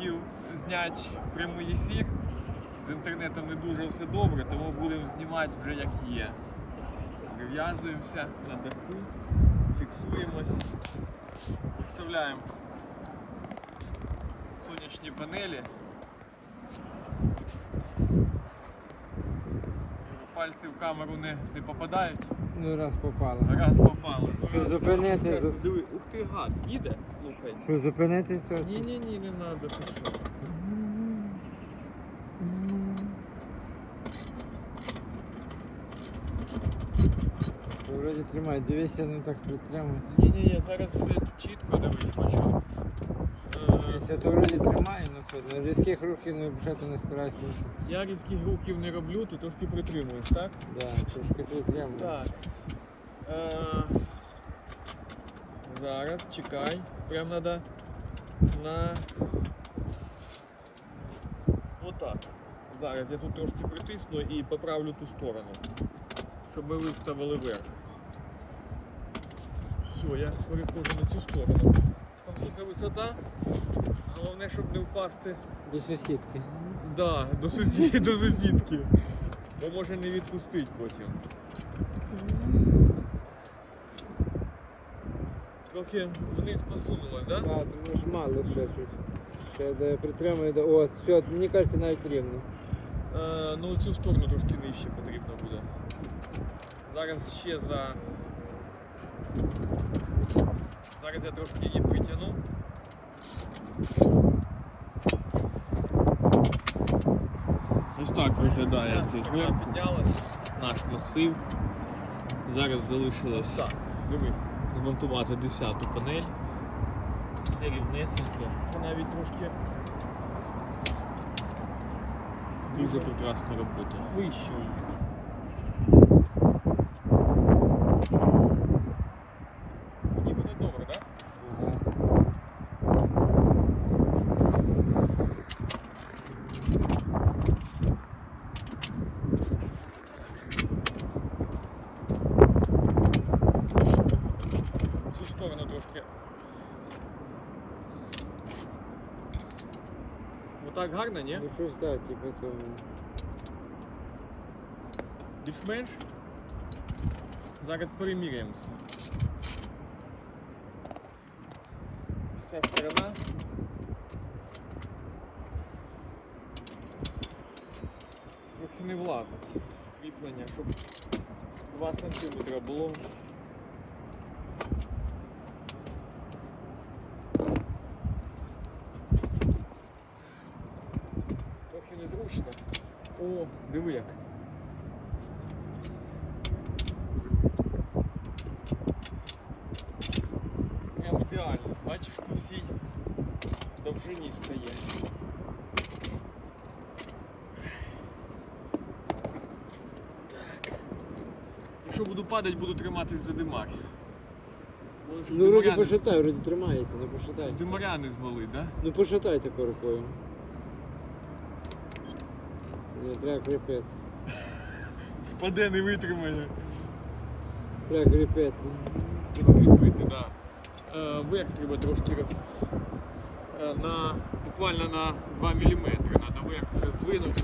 хотів зняти прямий ефір. З інтернетом не дуже все добре, тому будемо знімати вже як є. Прив'язуємося на даху, фіксуємось, вставляємо сонячні панелі. Пальці в камеру не, не попадають. Ну раз попало. Раз попало. Ну, Що, раз зупинити? попало. Зуп- Диви, ух ти гад, їде, слухай. Що зупинити це? Ні, ні, не треба, Вроді тримає, дивися, ну так притримується. Ні, ні, я зараз все чітко дивись, хочу. Якщо то вроді тримає, ну це на різких рухів не бюджету не старайся. ну я різких рухів не роблю, ти трошки притримуєш, так? Да, трошки притримує. Так. Е, зараз, чекай. Прям треба на. Отак. Зараз я тут трошки притисну і поправлю ту сторону. Щоб ми виставили вверх. Все, я переходжу на цю сторону. Там сука висота. Головне, щоб не впасти До сусідки. Да, до сусід, до сусідки. Бо може не відпустить потім. Трохи вниз посунулось, да? Так, тому ж мало ще чуть. Ще де притримує, де... От, все, мені кажеться навіть рівно. Е, ну цю сторону трошки нижче потрібно буде. Зараз ще за. Зараз я трошки її. Ось так виглядає це зверху. піднялась. Наш масив. Зараз залишилось так, дивись. змонтувати 10-ту панель. Все рівнесенько. Навіть трошки Дуже прекрасна робота. Вище її. Мені буде добре, так? Ага. Цю сторону трошки. Отак гарно, ні? Ну що ж да, типу цього. Більш-менш. Зараз переміряємося. Вся сторона. Трохи не влазить. Кріплення, щоб 2 см було. Трохи. О, диви як. Прям ідеально. Бачиш, по всій довжині стає. Так. Якщо буду падати, буду триматись за димар. Ну вроді пошатай, вроді тримається, не пошатай. Димаря не звалить, да? Ну пошатай таку рукою. Не, треба кріпити. Впаде, не витримає. Треба кріпити. Підкріпити, да. Е, верх треба трошки роз... е, на, буквально на 2 мм треба верх роздвинути.